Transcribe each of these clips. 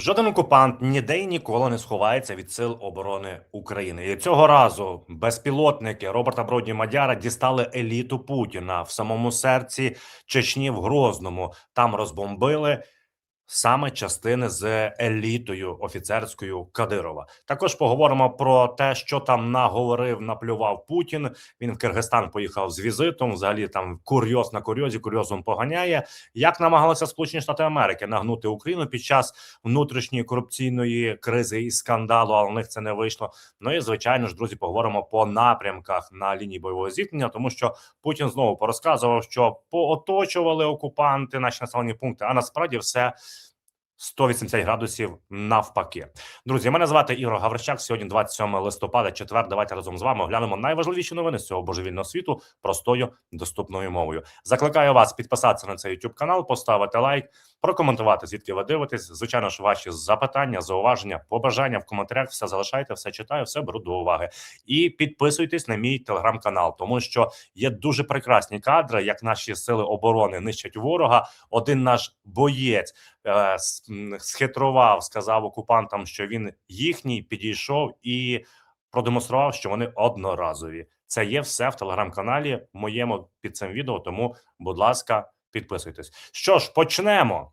Жоден окупант ніде і ніколи не сховається від сил оборони України. І цього разу безпілотники Роберта Бродні Мадяра дістали еліту Путіна в самому серці Чечні в Грозному. Там розбомбили саме частини з елітою офіцерською Кадирова. Також поговоримо про те, що там наговорив, наплював Путін. Він в Киргизстан поїхав з візитом. Взагалі там курйоз на курйозі, курйозом поганяє. Як намагалися Сполучені Штати Америки нагнути Україну під час внутрішньої корупційної кризи і скандалу, але у них це не вийшло. Ну і звичайно ж, друзі, поговоримо по напрямках на лінії бойового зіткнення, тому що Путін знову порозказував, що пооточували окупанти наші населені пункти, а насправді все. 180 градусів навпаки. Друзі, мене звати Ігор Гаврищак. Сьогодні 27 листопада, четвер. Давайте разом з вами оглянемо найважливіші новини з цього божевільного світу простою доступною мовою. Закликаю вас підписатися на цей YouTube канал, поставити лайк, прокоментувати, звідки ви дивитесь. Звичайно ж, ваші запитання, зауваження, побажання в коментарях. Все залишайте, все читаю, все беру до уваги. І підписуйтесь на мій телеграм-канал, тому що є дуже прекрасні кадри, як наші сили оборони нищать ворога. Один наш боєць е, схитрував, сказав окупантам, що він їхній підійшов і продемонстрував, що вони одноразові. Це є все в телеграм-каналі моєму під цим відео. Тому, будь ласка, підписуйтесь. Що ж, почнемо.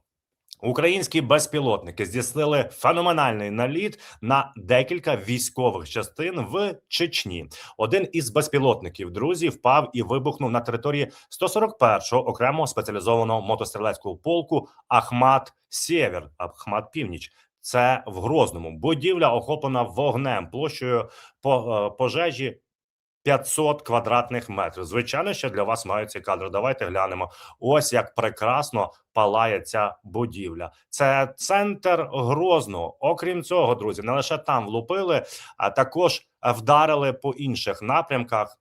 Українські безпілотники здійснили феноменальний наліт на декілька військових частин в Чечні. Один із безпілотників друзі впав і вибухнув на території 141-го окремого спеціалізованого мотострілецького полку Ахмат Сєвєр, Ахмат Північ. Це в Грозному будівля охоплена вогнем площею по е, пожежі 500 квадратних метрів. Звичайно, що для вас мають ці кадри. Давайте глянемо. Ось як прекрасно палає ця будівля. Це центр Грозного. Окрім цього, друзі, не лише там влупили, а також вдарили по інших напрямках.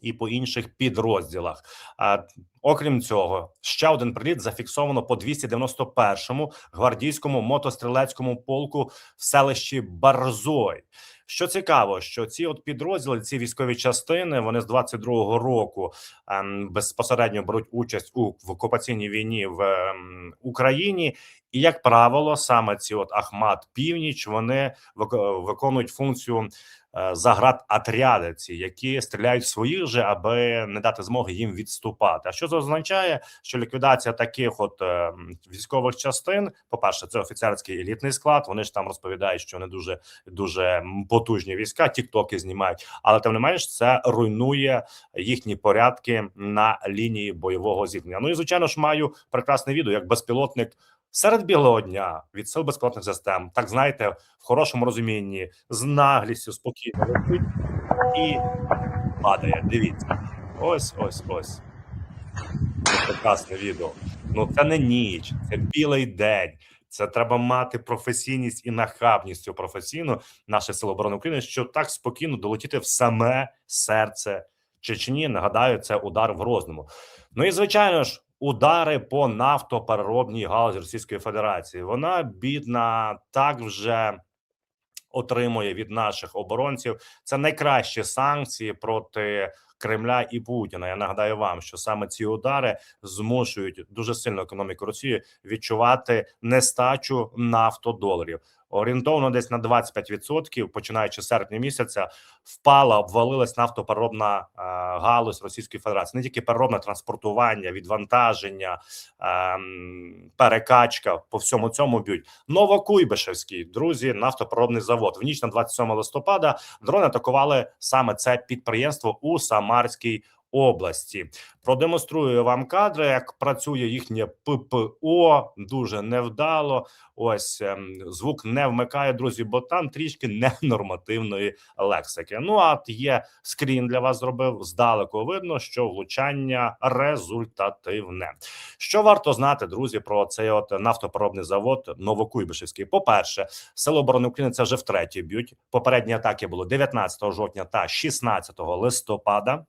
І по інших підрозділах, окрім цього, ще один приліт зафіксовано по 291-му гвардійському мотострілецькому полку в селищі Барзой. Що цікаво, що ці от підрозділи, ці військові частини, вони з 22-го року ем, безпосередньо беруть участь у в окупаційній війні в ем, Україні, і як правило, саме ці от Ахмат Північ вони виконують функцію Е, заград отряди ці, які стріляють своїх же, аби не дати змоги їм відступати. А що це означає? Що ліквідація таких от е, військових частин, по перше, це офіцерський елітний склад. Вони ж там розповідають, що вони дуже дуже потужні війська, тіктоки знімають, але тим не менш це руйнує їхні порядки на лінії бойового зіткнення. Ну і звичайно ж маю прекрасне відео, як безпілотник серед білого дня від сил безпілотних систем, так знаєте, в хорошому розумінні, з наглістю спокійно летить і падає. Дивіться, ось ось ось. Це прекрасне відео. Ну це не ніч, це білий день. Це треба мати професійність і нахабність професійну наші сили оборони України, щоб так спокійно долетіти в саме серце Чечні. Нагадаю, це удар в Грозному. Ну і звичайно ж, удари по нафтопереробній галузі Російської Федерації. Вона бідна, так вже отримує від наших оборонців. Це найкращі санкції проти. Кремля і Путіна. Я нагадаю вам, що саме ці удари змушують дуже сильно економіку Росії відчувати нестачу нафтодоларів орієнтовно десь на 25%, починаючи з серпня місяця, впала, обвалилась нафтопереробна е, галузь Російської Федерації. Не тільки переробне транспортування, відвантаження, е, перекачка по всьому цьому б'ють. Новокуйбишевський друзі, нафтопереробний завод. В ніч на 27 листопада дрони атакували саме це підприємство у Самарській області. Продемонструю вам кадри, як працює їхнє ППО дуже невдало. Ось ем, звук не вмикає, друзі, бо там трішки ненормативної лексики. Ну а є скрін для вас зробив здалеку. Видно, що влучання результативне. Що варто знати, друзі, про цей от нафтопереробний завод Новокуйбишевський? По перше, село оборони України це вже втретє б'ють. Попередні атаки було 19 жовтня та 16 листопада.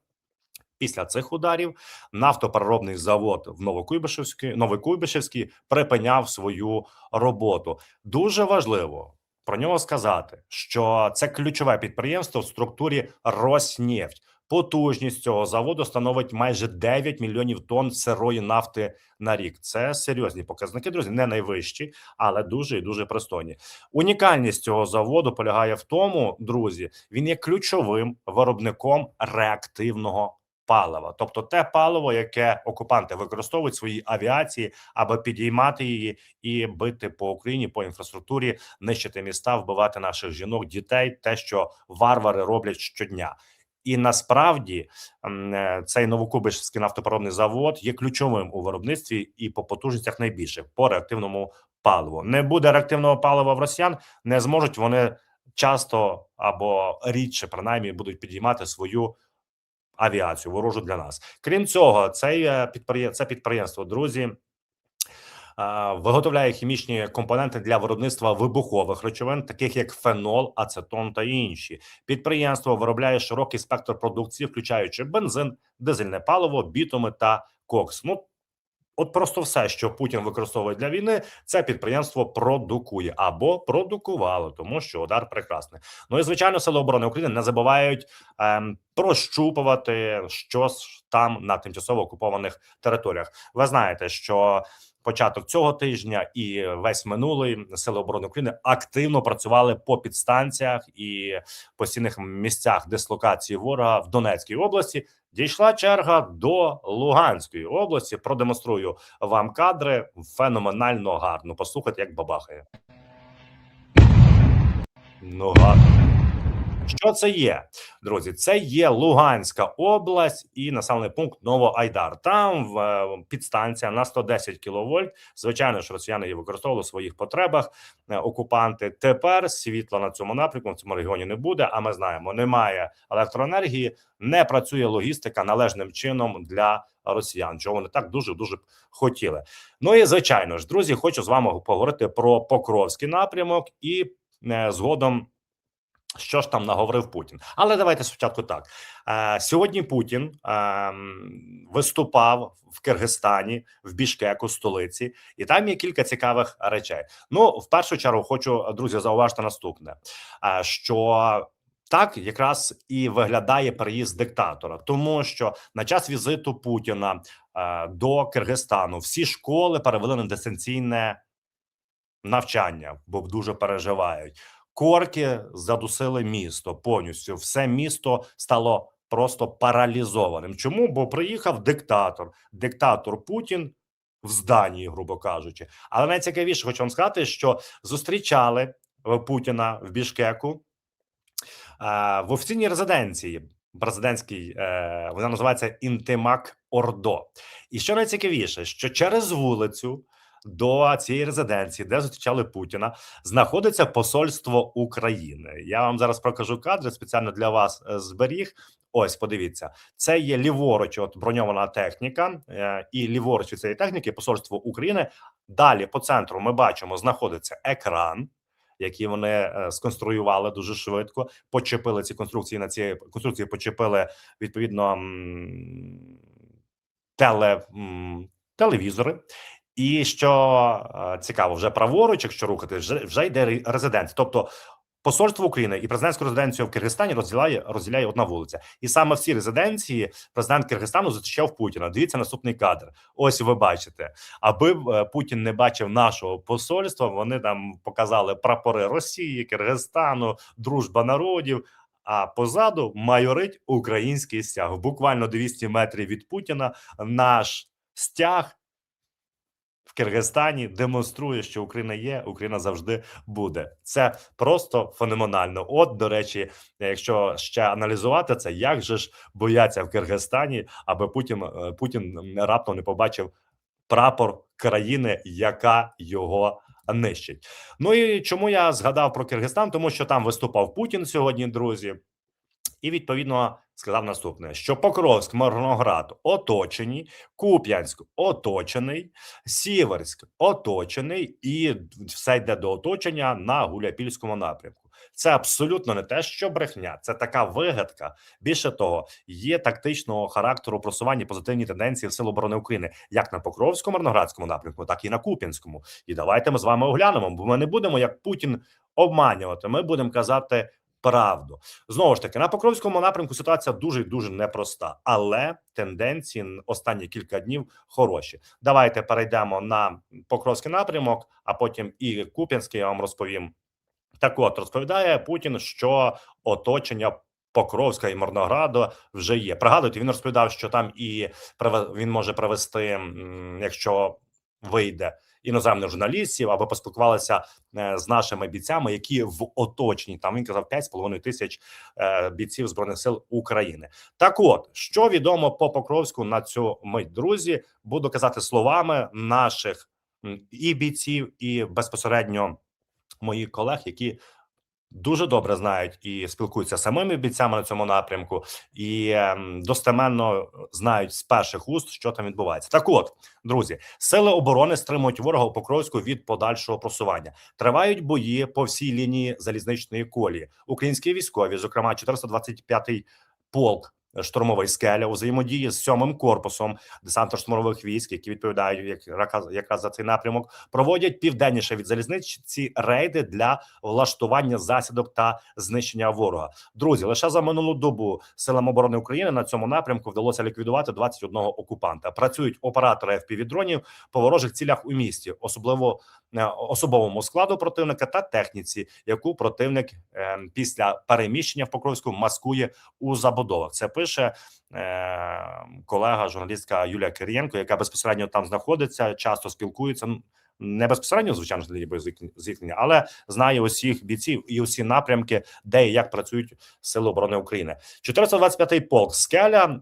Після цих ударів нафтопереробний завод в Новокуйбишевській Новокуйбишевській припиняв свою роботу. Дуже важливо про нього сказати, що це ключове підприємство в структурі Роснефть. Потужність цього заводу становить майже 9 мільйонів тонн сирої нафти на рік. Це серйозні показники, друзі, не найвищі, але дуже і дуже пристойні. Унікальність цього заводу полягає в тому, друзі, він є ключовим виробником реактивного палива, тобто те паливо, яке окупанти використовують в своїй авіації, аби підіймати її і бити по Україні по інфраструктурі, нищити міста, вбивати наших жінок, дітей, те, що варвари роблять щодня. І насправді е, цей новокубишський нафтопереробний завод є ключовим у виробництві і по потужностях найбільших по реактивному паливу. Не буде реактивного палива в росіян, не зможуть вони часто або рідше, принаймні, будуть підіймати свою авіацію ворожу для нас. Крім цього, цей підприємство, це підприємство, друзі. Виготовляє хімічні компоненти для виробництва вибухових речовин, таких як фенол, ацетон та інші. Підприємство виробляє широкий спектр продукції, включаючи бензин, дизельне паливо, бітуми та кокс. Ну от просто все, що Путін використовує для війни, це підприємство продукує або продукувало, тому що удар прекрасний. Ну і звичайно, сили оборони України не забувають ем, прощупувати щось там на тимчасово окупованих територіях. Ви знаєте, що початок цього тижня і весь минулий сили оборони України активно працювали по підстанціях і постійних місцях дислокації ворога в Донецькій області. Дійшла черга до Луганської області. Продемонструю вам кадри феноменально гарно. Послухайте, як бабахає. Ну гарно. Що це є, друзі? Це є Луганська область і населений пункт Новоайдар. Там в е, підстанція на 110 кВт. Звичайно, що росіяни її використовували в своїх потребах. е, Окупанти тепер світла на цьому напрямку в цьому регіоні не буде. А ми знаємо, немає електроенергії, не працює логістика належним чином для росіян, чого вони так дуже дуже хотіли. Ну і звичайно ж, друзі, хочу з вами поговорити про Покровський напрямок і е, згодом. Що ж там наговорив Путін? Але давайте спочатку так. Е, сьогодні Путін е, виступав в Киргизстані, в Бішкеку, столиці, і там є кілька цікавих речей. Ну, в першу чергу, хочу друзі зауважити наступне: е, що так якраз і виглядає переїзд диктатора, тому що на час візиту Путіна до Киргизстану всі школи перевели на дистанційне навчання, бо дуже переживають. Корки задусили місто повністю. Все місто стало просто паралізованим. Чому? Бо приїхав диктатор, диктатор Путін в зданні, грубо кажучи. Але найцікавіше, хочу вам сказати, що зустрічали Путіна в Бішкеку е, в офіційній резиденції. Президентській е, вона називається Інтимак Ордо. І що найцікавіше, що через вулицю до цієї резиденції, де зустрічали Путіна, знаходиться посольство України. Я вам зараз покажу кадри спеціально для вас е, зберіг. Ось, подивіться, це є ліворуч, от броньована техніка, е, і ліворуч від цієї техніки посольство України. Далі по центру ми бачимо, знаходиться екран. Які вони е, сконструювали дуже швидко, почепили ці конструкції на ці конструкції, почепили відповідно теле, телевізори. І що е, цікаво, вже праворуч, якщо рухати, вже, йде ре- резиденція. Тобто посольство України і президентську резиденцію в Киргизстані розділяє розділяє одна вулиця. І саме в цій резиденції президент Киргизстану зустрічав Путіна. Дивіться наступний кадр. Ось ви бачите, аби е, Путін не бачив нашого посольства. Вони там показали прапори Росії, Киргизстану, дружба народів. А позаду майорить український стяг. Буквально 200 метрів від Путіна наш стяг Киргизстані демонструє, що Україна є, Україна завжди буде. Це просто феноменально. От, до речі, якщо ще аналізувати це, як же ж бояться в Киргизстані, аби Путін е, Путін раптом не побачив прапор країни, яка його нищить. Ну і чому я згадав про Киргизстан? Тому що там виступав Путін сьогодні, друзі. І відповідно сказав наступне: що Покровськ, Мирноград оточені, Куп'янськ оточений, Сіверськ оточений, і все йде до оточення на Гуляпільському напрямку. Це абсолютно не те, що брехня, це така вигадка. Більше того, є тактичного характеру просування позитивні тенденції в Сил оборони України як на Покровському Мирноградському напрямку, так і на Куп'янському. І давайте ми з вами оглянемо, бо ми не будемо як Путін обманювати. Ми будемо казати правду. Знову ж таки, на Покровському напрямку ситуація дуже дуже непроста, але тенденції останні кілька днів хороші. Давайте перейдемо на Покровський напрямок, а потім і Куп'янський я вам розповім. Так от розповідає Путін, що оточення Покровська і Мирнограду вже є. Пригадуйте, він розповідав, що там і він може привести, якщо вийде іноземних журналістів, аби поспілкувалися е, з нашими бійцями, які в оточенні там він казав 5,5 тисяч е, бійців збройних сил України. Так, от що відомо по Покровську на цю мить, друзі, буду казати словами наших і бійців, і безпосередньо моїх колег, які дуже добре знають і спілкуються з самими бійцями на цьому напрямку, і ем, достеменно знають з перших уст, що там відбувається. Так, от друзі, сили оборони стримують ворога у Покровську від подальшого просування. Тривають бої по всій лінії залізничної колії. Українські військові, зокрема 425-й полк. Штурмовий скеля у взаємодії з сьомим корпусом десантно-штурмових військ, які відповідають якраз, якраз за цей напрямок, проводять південніше від залізниці рейди для влаштування засідок та знищення ворога. Друзі, лише за минулу добу силам оборони України на цьому напрямку вдалося ліквідувати 21 окупанта. Працюють оператори FPV-дронів по ворожих цілях у місті, особливо е, особовому складу противника та техніці, яку противник е, після переміщення в Покровську маскує у забудовах. Це пише е, колега журналістка Юлія Кирієнко, яка безпосередньо там знаходиться, часто спілкується. Не безпосередньо, звичайно, ж для зіткнення, але знає усіх бійців і усі напрямки, де і як працюють сили оборони України. 425-й полк скеля.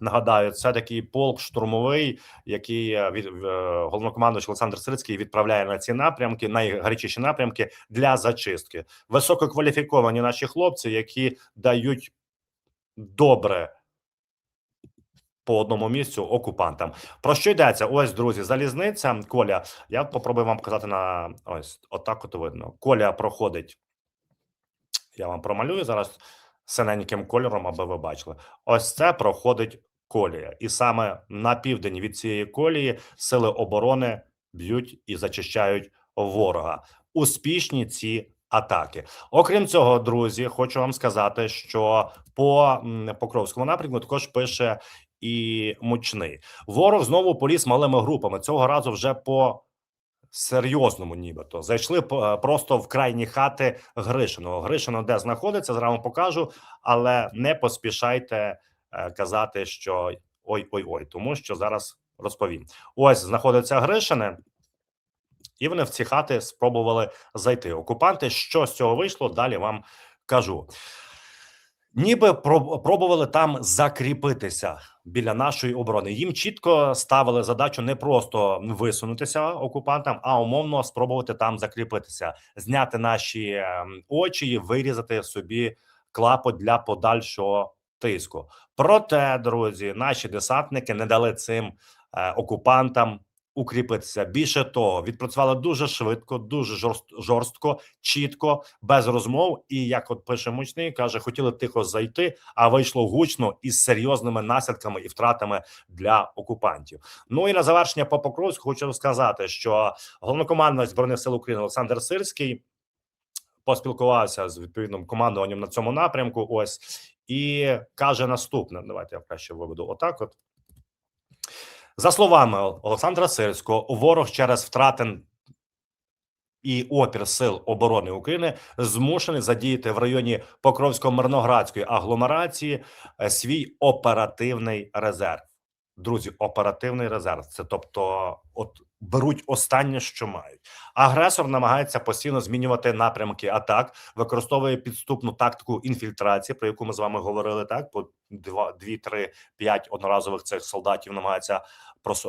Нагадаю, це такий полк штурмовий, який е, від е, головнокомандуючий Олександр Сирицький відправляє на ці напрямки, найгарячіші напрямки для зачистки. Висококваліфіковані наші хлопці, які дають добре по одному місцю окупантам. Про що йдеться? Ось, друзі, залізниця. Коля. Я попробую вам показати на ось отак. От видно. Коля проходить. Я вам промалюю зараз синеньким кольором, аби ви бачили. Ось це проходить колія, і саме на південь від цієї колії сили оборони б'ють і зачищають ворога. Успішні ці атаки. Окрім цього, друзі, хочу вам сказати, що по Покровському напрямку також пише і мучний. Ворог знову поліз малими групами. Цього разу вже по серйозному, нібито зайшли просто в крайні хати Гришиного. Гришино де знаходиться, зараз вам покажу, але не поспішайте е, казати, що ой, ой, ой, тому що зараз розповім. Ось знаходиться Гришине. І вони в ці хати спробували зайти. Окупанти, що з цього вийшло, далі вам кажу. Ніби проб- пробували там закріпитися біля нашої оборони. Їм чітко ставили задачу не просто висунутися окупантам, а умовно спробувати там закріпитися, зняти наші ем, очі і вирізати собі клапоть для подальшого тиску. Проте, друзі, наші десантники не дали цим е, окупантам укріпитися. Більше того, відпрацювали дуже швидко, дуже жорст- жорстко, чітко, без розмов. І як от пише мучний, каже, хотіли тихо зайти, а вийшло гучно із серйозними наслідками і втратами для окупантів. Ну і на завершення по Покровську хочу сказати, що головнокомандувач збройних сил України Олександр Сирський поспілкувався з відповідним командуванням на цьому напрямку. Ось і каже наступне: давайте я краще виведу отак. От за словами Олександра Сирського, ворог через втрати і опір сил оборони України змушений задіяти в районі Покровсько-Мирноградської агломерації е, свій оперативний резерв. Друзі, оперативний резерв. Це тобто, от беруть останнє, що мають. Агресор намагається постійно змінювати напрямки атак, використовує підступну тактику інфільтрації, про яку ми з вами говорили. Так, по два, дві, три, п'ять одноразових цих солдатів намагаються прос-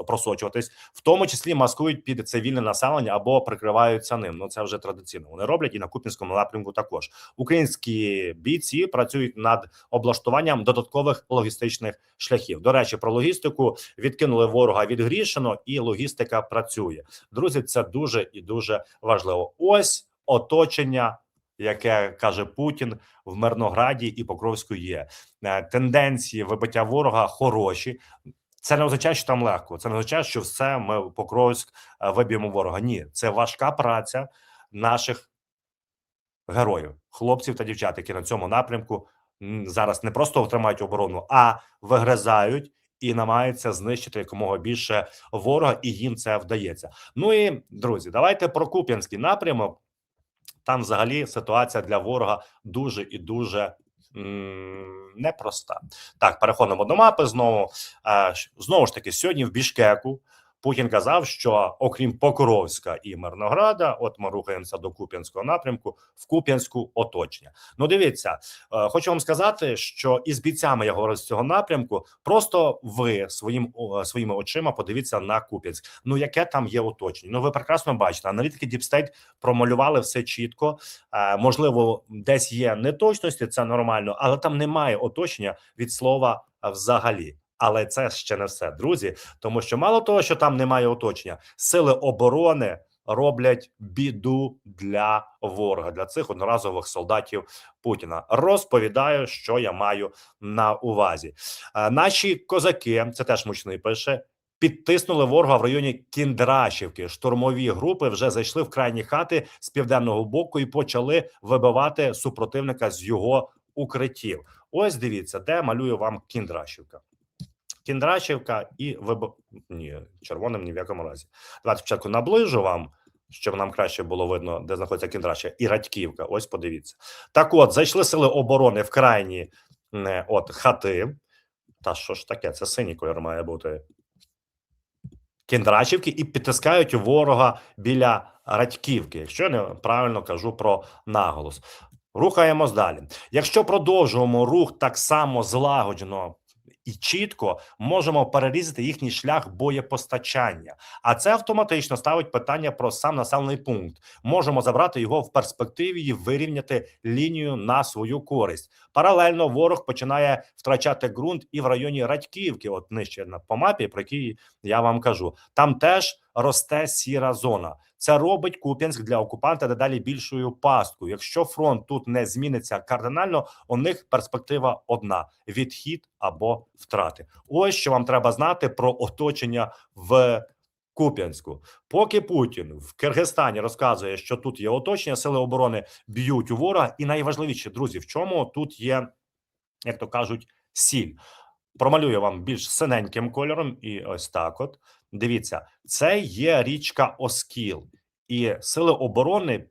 просочуватись, в тому числі маскують під цивільне населення або прикриваються ним. Ну це вже традиційно. Вони роблять і на Купінському напрямку. Також українські бійці працюють над облаштуванням додаткових логістичних шляхів. До речі, про логістику відкинули ворога від Грішино, і логістика працює. Друзі, це дуже і дуже важливо. Ось оточення. Яке каже Путін в Мирнограді і Покровську є Е, тенденції вибиття ворога хороші. Це не означає, що там легко. Це не означає, що все ми Покровськ е, виб'ємо ворога. Ні, це важка праця наших героїв, хлопців та дівчат, які на цьому напрямку зараз не просто тримають оборону, а вигризають і намагаються знищити якомога більше ворога, і їм це вдається. Ну і друзі, давайте про Куп'янський напрямок. Там взагалі ситуація для ворога дуже і дуже непроста. Так, переходимо до мапи знову. Е, знову ж таки, сьогодні в Бішкеку Путін казав, що окрім Покровська і Мирнограда, от ми рухаємося до Куп'янського напрямку, в Куп'янську оточення. Ну, дивіться, е, хочу вам сказати, що із бійцями я говорю з цього напрямку. Просто ви своїм своїми очима подивіться на Куп'янськ. Ну яке там є оточення? Ну ви прекрасно бачите, аналітики Діпстейт промалювали все чітко. Е, можливо, десь є неточності, це нормально, але там немає оточення від слова взагалі. Але це ще не все, друзі. Тому що мало того, що там немає оточення, сили оборони роблять біду для ворога, для цих одноразових солдатів Путіна. Розповідаю, що я маю на увазі. Е, Наші козаки, це теж мучний пише. Підтиснули ворога в районі Кіндрашівки. Штурмові групи вже зайшли в крайні хати з південного боку і почали вибивати супротивника з його укриттів. Ось дивіться, де малюю вам Кіндрашівка. Кіндрашівка і виб... Ні, червоним ні в якому разі. Давайте спочатку наближу вам, щоб нам краще було видно, де знаходиться Кіндрашівка і Радьківка. Ось подивіться. Так от, зайшли сили оборони в крайні е, от хати. Та що ж таке? Це синій кольор має бути. Кіндрашівки і підтискають ворога біля Радьківки, якщо я неправильно кажу про наголос. Рухаємось далі. Якщо продовжуємо рух так само злагоджено і чітко, можемо перерізати їхній шлях боєпостачання. А це автоматично ставить питання про сам населений пункт. Можемо забрати його в перспективі і вирівняти лінію на свою користь. Паралельно ворог починає втрачати ґрунт і в районі Радьківки, от нижче по мапі, про який я вам кажу. Там теж росте сіра зона. Це робить Куп'янськ для окупанта дедалі більшою пасткою. Якщо фронт тут не зміниться кардинально, у них перспектива одна: відхід або втрати. Ось що вам треба знати про оточення в Куп'янську. Поки Путін в Киргизстані розказує, що тут є оточення, сили оборони б'ють у ворога, і найважливіше, друзі, в чому тут є, як то кажуть, сіль. Промалюю вам більш синеньким кольором, і ось так. От дивіться, це є річка Оскіл, і сили оборони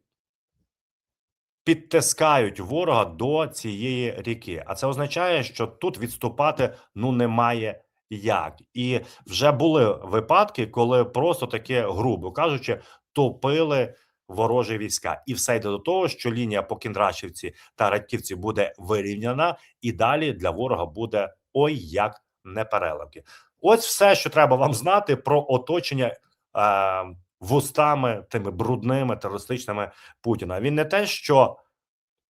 підтискають ворога до цієї ріки. А це означає, що тут відступати ну немає як. І вже були випадки, коли просто таке, грубо кажучи, топили ворожі війська, і все йде до того, що лінія по Кіндрашівці та Радьківці буде вирівняна, і далі для ворога буде ой як непереливки. Ось все, що треба вам знати про оточення е, вустами тими брудними терористичними Путіна. Він не те, що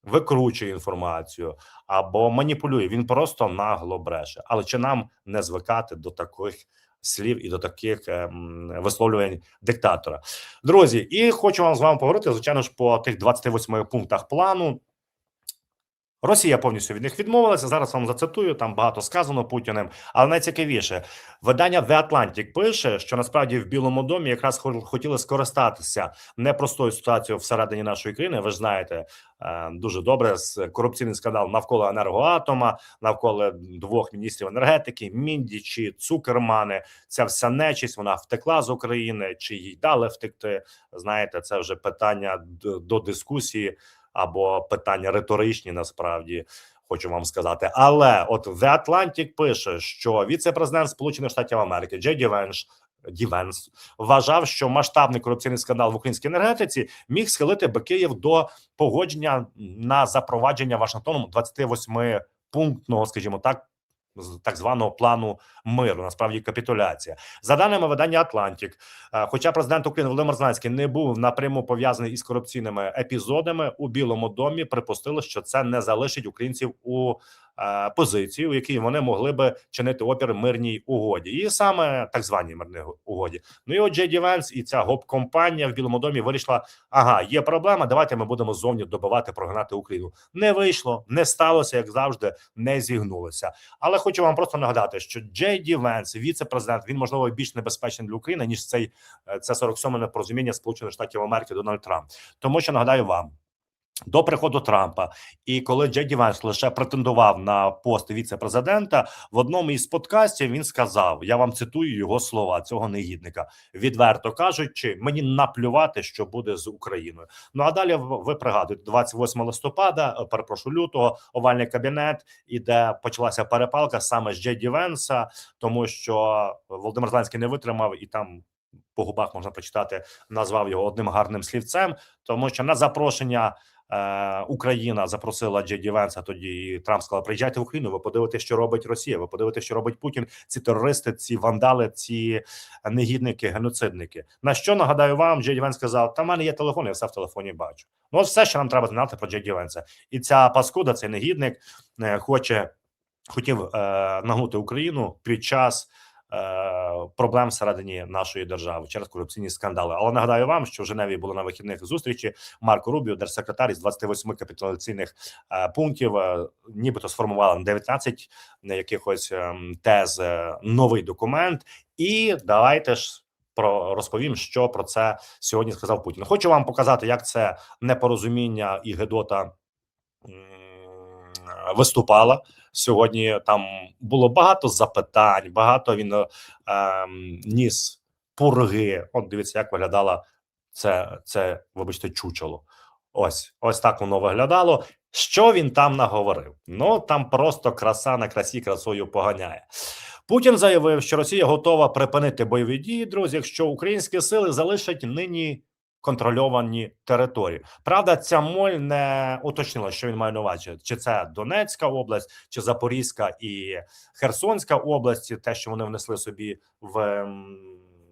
викручує інформацію або маніпулює. Він просто нагло бреше. Але чи нам не звикати до таких слів і до таких ем, висловлювань диктатора, друзі? І хочу вам з вами поговорити, звичайно ж, по тих 28 пунктах плану. Росія повністю від них відмовилася. Зараз вам зацитую. Там багато сказано Путіним. Але найцікавіше видання The Atlantic пише, що насправді в Білому домі якраз хо- хотіли скористатися непростою ситуацією всередині нашої країни. Ви ж знаєте е, дуже добре з корупційний скандал навколо енергоатома, навколо двох міністрів енергетики, Міндічі, Цукермани. Ця вся нечість вона втекла з України, чи їй дали втекти. Знаєте, це вже питання до дискусії або питання риторичні. Насправді хочу вам сказати. Але от The Atlantic пише, що віце-президент Сполучених Штатів Америки Джей Ді Венш Ді вважав, що масштабний корупційний скандал в українській енергетиці міг схилити би Київ до погодження на запровадження Вашингтоном 28 пунктного, скажімо так. Так званого плану миру, насправді капітуляція за даними видання Атлантік. Е, Хоча президент України Володимир Зеленський не був напряму пов'язаний із корупційними епізодами у Білому домі, припустили, що це не залишить українців у е, позиції, у якій вони могли би чинити опір мирній угоді, і саме так званій мирній угоді. Ну і от Джей Ді Венс і ця гоп компанія в Білому домі вирішила: ага, є проблема. Давайте ми будемо зовні добивати, прогнати Україну. Не вийшло, не сталося, як завжди, не зігнулося. Але хочу вам просто нагадати, що Джей Ді Венс, віце-президент, він можливо більш небезпечний для України ніж цей е, це 47 непорозуміння Сполучених Штатів Америки Дональд Трамп. Тому що нагадаю вам. До приходу Трампа, і коли Джеді Венс лише претендував на пост віце-президента, в одному із подкастів він сказав: Я вам цитую його слова цього негідника, відверто кажучи, мені наплювати, що буде з Україною. Ну а далі ви пригадуєте, 28 листопада, е, перепрошую, лютого, овальний кабінет, і де почалася перепалка саме з Джеді Венса, тому що Володимир Зеленський не витримав і там. По губах можна прочитати, назвав його одним гарним слівцем, тому що на запрошення е, Україна запросила Джеді Венса. Тоді Трамп сказав: приїжджайте в Україну. Ви подивитесь, що робить Росія. Ви подивитесь, що робить Путін. Ці терористи, ці вандали, ці негідники, геноцидники. На що нагадаю вам, Джеді Венс сказав: Та в мене є телефон, я все в телефоні бачу. Ну, от все, що нам треба знати про Джеді Венса. І ця паскуда, цей негідник, е, хоче хотів е, нагнути Україну під час. Е, Проблем всередині нашої держави через корупційні скандали. Але нагадаю вам, що в Женеві було на вихідних зустрічі Марко Рубіо, держсекретар із 28 капітуляційних е, пунктів, е, нібито сформували на 19 якихось ем, тез новий документ. І давайте ж про розповім, що про це сьогодні сказав Путін. Хочу вам показати, як це непорозуміння і Гедота виступала сьогодні. Там було багато запитань, багато він е, ем, ніс пурги. От дивіться, як виглядала це, це, вибачте, чучело. Ось, ось так воно виглядало. Що він там наговорив? Ну там просто краса на красі красою поганяє. Путін заявив, що Росія готова припинити бойові дії, друзі, якщо українські сили залишать нині контрольовані території. Правда, ця моль не уточнила, що він має на увазі, чи це Донецька область, чи Запорізька і Херсонська області, те, що вони внесли собі в ем,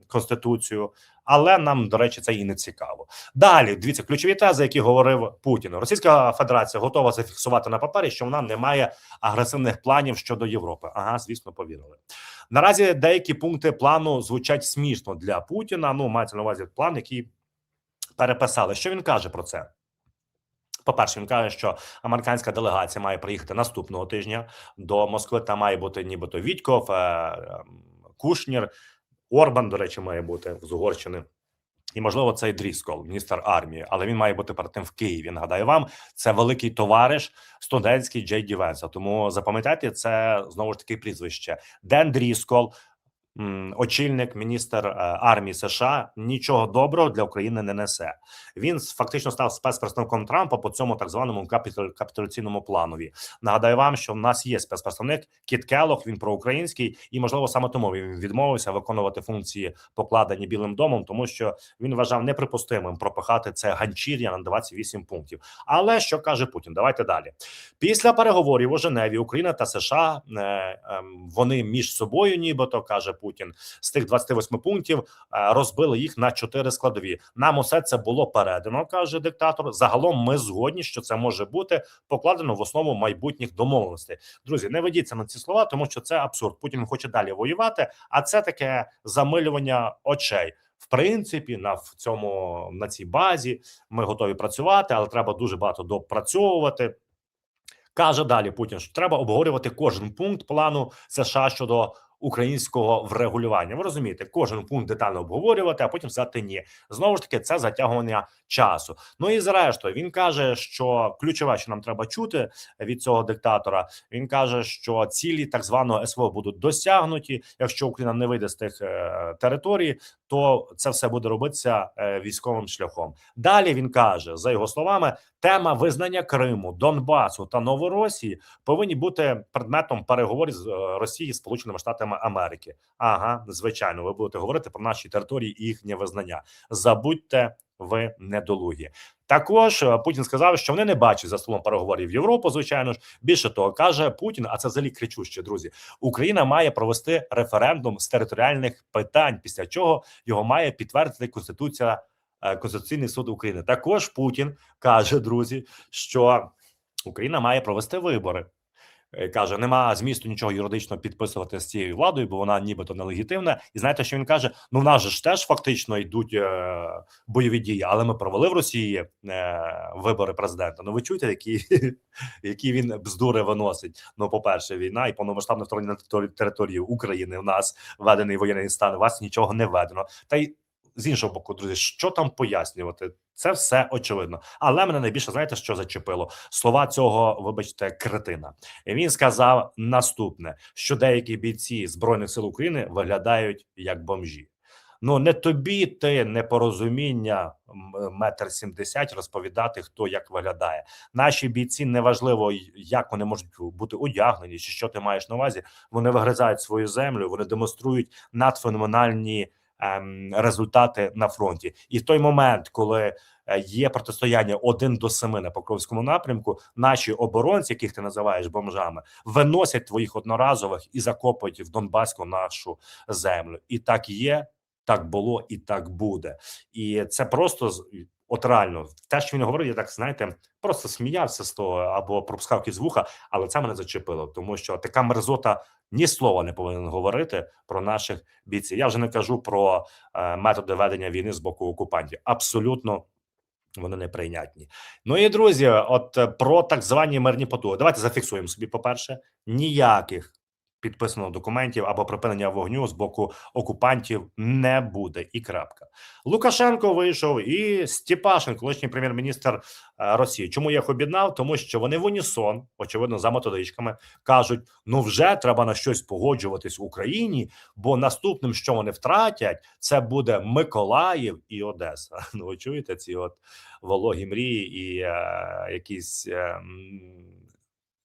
конституцію. Але нам, до речі, це і не цікаво. Далі дивіться ключові тези, які говорив Путін. Російська Федерація готова зафіксувати на папері, що вона не має агресивних планів щодо Європи. Ага, звісно, повірили. Наразі деякі пункти плану звучать смішно для Путіна. Ну, мається на увазі план, який переписали. Що він каже про це? По-перше, він каже, що американська делегація має приїхати наступного тижня до Москви. Там має бути нібито Вітьков, е, ем, Кушнір, Орбан, до речі, має бути з Угорщини. І можливо, це і Дріскол, міністр армії, але він має бути перед тим в Києві. Нагадаю вам, це великий товариш студентський Джей Ді Венса. Тому запам'ятайте це знову ж таки прізвище Ден Дріскол, очільник міністр е, армії США. Нічого доброго для України не несе. Він фактично став спецпредставником Трампа по цьому так званому капіту- капітуляційному планові. Нагадаю вам, що в нас є спецпредставник Кіт Келлог, він проукраїнський, і можливо саме тому він відмовився виконувати функції, покладені Білим домом, тому що він вважав неприпустимим пропихати це ганчір'я на 28 пунктів. Але що каже Путін? Давайте далі. Після переговорів у Женеві Україна та США е, ем, вони між собою, нібито каже Путін, з тих 28 пунктів е, розбили їх на чотири складові. Нам усе це було передано, каже диктатор. Загалом ми згодні, що це може бути покладено в основу майбутніх домовленостей. Друзі, не ведіться на ці слова, тому що це абсурд. Путін хоче далі воювати, а це таке замилювання очей. В принципі, на в цьому на цій базі ми готові працювати, але треба дуже багато допрацьовувати. Каже далі Путін, що треба обговорювати кожен пункт плану США щодо українського врегулювання. Ви розумієте, кожен пункт детально обговорювати, а потім сказати ні. Знову ж таки, це затягування часу. Ну і зрештою, він каже, що ключове, що нам треба чути від цього диктатора. Він каже, що цілі так званого СВО будуть досягнуті. Якщо Україна не вийде з тих е, територій, то це все буде робитися е, військовим шляхом. Далі він каже, за його словами, тема визнання Криму, Донбасу та Новоросії повинні бути предметом переговорів з е, Росії Сполученими Штатами Америки. Ага, звичайно, ви будете говорити про наші території і їхнє визнання. Забудьте ви недолугі. Також е, Путін сказав, що вони не бачать за столом переговорів Європу. Звичайно ж, більше того, каже Путін, а це взагалі кричуще, друзі. Україна має провести референдум з територіальних питань, після чого його має підтвердити Конституція е, Конституційний суд України. Також Путін каже, друзі, що Україна має провести вибори. Е, Каже, нема змісту нічого юридично підписувати з цією владою, бо вона нібито нелегітимна. І знаєте, що він каже? Ну, в нас же ж теж фактично йдуть е, бойові дії, але ми провели в Росії е, вибори президента. Ну, ви чуєте, які, які він бздури виносить? Ну, по-перше, війна і повномасштабне вторгнення на території України. У нас введений воєнний стан. У вас нічого не введено. Та й з іншого боку, друзі, що там пояснювати? Це все очевидно. Але мене найбільше знаєте, що зачепило слова цього, вибачте, кретина. Він сказав наступне: що деякі бійці збройних сил України виглядають як бомжі. Ну не тобі ти непорозуміння метр сімдесят розповідати, хто як виглядає. Наші бійці неважливо, як вони можуть бути одягнені, чи що ти маєш на увазі. Вони вигризають свою землю, вони демонструють надфеноменальні результати на фронті. І в той момент, коли е, є протистояння один до семи на Покровському напрямку, наші оборонці, яких ти називаєш бомжами, виносять твоїх одноразових і закопують в Донбаську нашу землю. І так є, так було, і так буде. І це просто от реально те, що він говорив, я так знаєте, просто сміявся з того або пропускав крізь вуха, але це мене зачепило, тому що така мерзота ні слова не повинен говорити про наших бійців. Я вже не кажу про е, методи ведення війни з боку окупантів. Абсолютно вони неприйнятні. Ну і друзі, от е, про так звані мирні потуги. Давайте зафіксуємо собі. По перше, ніяких підписано документів або припинення вогню з боку окупантів не буде. І крапка. Лукашенко вийшов і Степашин, колишній прем'єр-міністр е, Росії. Чому я їх об'єднав? Тому що вони в унісон, очевидно, за методичками кажуть: ну вже треба на щось погоджуватись в Україні, бо наступним, що вони втратять, це буде Миколаїв і Одеса. Ну ви чуєте ці от вологі мрії і е, якісь е,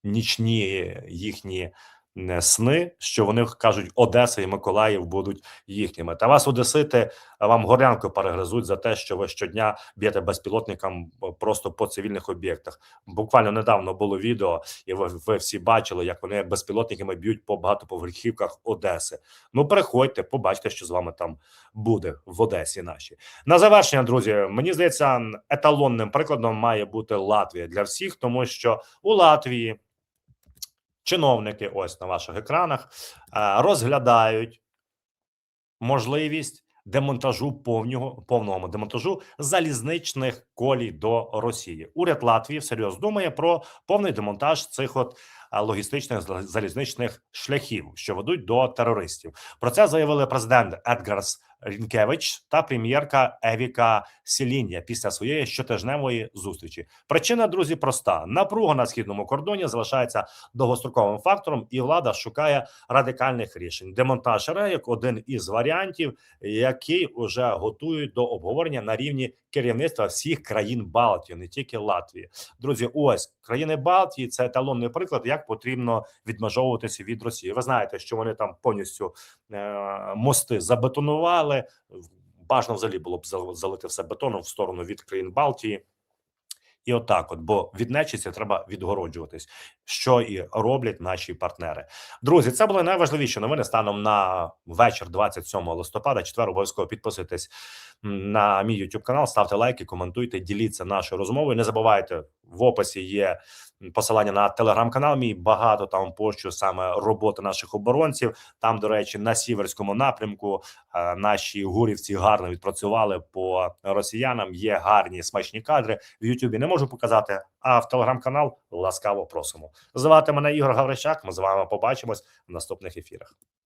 нічні їхні е, сни, що вони кажуть, Одеса і Миколаїв будуть їхніми. Та вас Одесити вам горлянку перегризуть за те, що ви щодня б'єте безпілотникам е, просто по цивільних об'єктах. Буквально недавно було відео, і ви, ви всі бачили, як вони безпілотниками б'ють по багатоповерхівках Одеси. Ну, переходьте, побачите, що з вами там буде в Одесі. Наші на завершення, друзі. Мені здається, еталонним прикладом має бути Латвія для всіх, тому що у Латвії чиновники, ось на ваших екранах, е, розглядають можливість демонтажу повного повного демонтажу залізничних колій до Росії. Уряд Латвії всерйоз думає про повний демонтаж цих от логістичних залізничних шляхів, що ведуть до терористів. Про це заявили президент Едгарс Рінкевич та прем'єрка Евіка Сілінія після своєї щотижневої зустрічі. Причина, друзі, проста: напруга на східному кордоні залишається довгостроковим фактором, і влада шукає радикальних рішень. Демонтаж рейок один із варіантів, який уже готують до обговорення на рівні керівництва всіх країн Балтії, не тільки Латвії. Друзі, ось країни Балтії це еталонний приклад, як потрібно відмежовуватися від Росії. Ви знаєте, що вони там повністю е, мости забетонували. Бажано взагалі було б залити все бетоном в сторону від країн Балтії. І отак, от, бо від нечисті треба відгороджуватись, що і роблять наші партнери. Друзі, це були найважливіші новини станом на вечір 27 листопада. Четвер обов'язково підписуйтесь на мій YouTube канал, ставте лайки, коментуйте, діліться нашою розмовою. Не забувайте в описі є посилання на телеграм-канал. Мій багато там пощу саме роботи наших оборонців. Там, до речі, на сіверському напрямку е, наші гурівці гарно відпрацювали по росіянам. Є гарні смачні кадри в Ютубі. Не можу показати, а в телеграм-канал ласкаво просимо. Звати мене Ігор Гаврищак. Ми з вами побачимось в наступних ефірах.